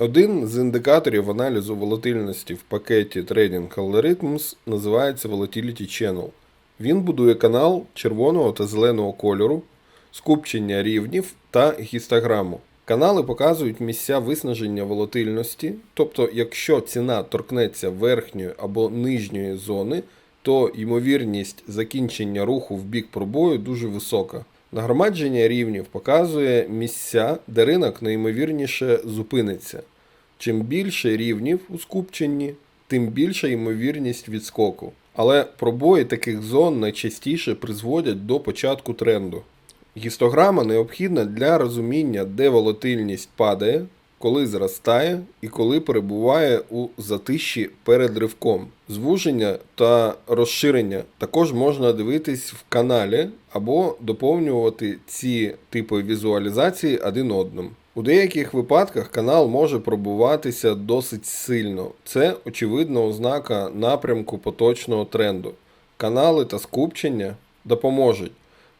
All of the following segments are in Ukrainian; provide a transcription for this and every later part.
Один з індикаторів аналізу волатильності в пакеті Trading Algorithms називається Volatility Channel. Він будує канал червоного та зеленого кольору, скупчення рівнів та гістограму. Канали показують місця виснаження волатильності, тобто, якщо ціна торкнеться верхньої або нижньої зони, то ймовірність закінчення руху в бік пробою дуже висока. Нагромадження рівнів показує місця, де ринок найімовірніше зупиниться. Чим більше рівнів у скупченні, тим більша ймовірність відскоку. Але пробої таких зон найчастіше призводять до початку тренду. Гістограма необхідна для розуміння, де волатильність падає, коли зростає і коли перебуває у затиші перед ривком. Звуження та розширення також можна дивитись в каналі або доповнювати ці типи візуалізації один одним. У деяких випадках канал може пробуватися досить сильно. Це очевидна ознака напрямку поточного тренду. Канали та скупчення допоможуть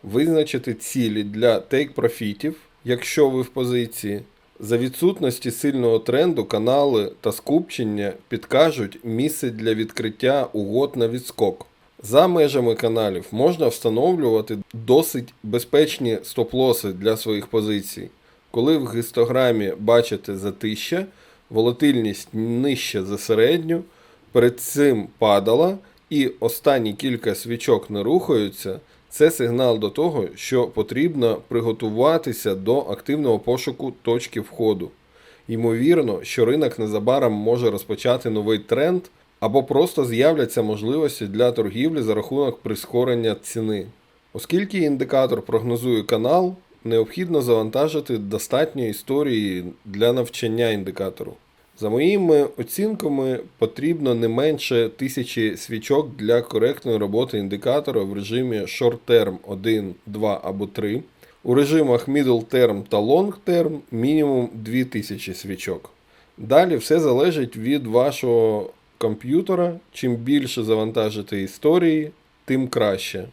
визначити цілі для тейк-профітів, якщо ви в позиції. За відсутності сильного тренду канали та скупчення підкажуть місце для відкриття угод на відскок. За межами каналів можна встановлювати досить безпечні стоп-лоси для своїх позицій. Коли в гістограмі бачите затища, волатильність нижче за середню, перед цим падала і останні кілька свічок не рухаються, це сигнал до того, що потрібно приготуватися до активного пошуку точки входу. Ймовірно, що ринок незабаром може розпочати новий тренд або просто з'являться можливості для торгівлі за рахунок прискорення ціни. Оскільки індикатор прогнозує канал, необхідно завантажити достатньо історії для навчання індикатору. За моїми оцінками, потрібно не менше тисячі свічок для коректної роботи індикатора в режимі Short Term 1, 2 або 3. У режимах Middle Term та Long Term мінімум 2000 свічок. Далі все залежить від вашого комп'ютера. Чим більше завантажити історії, тим краще.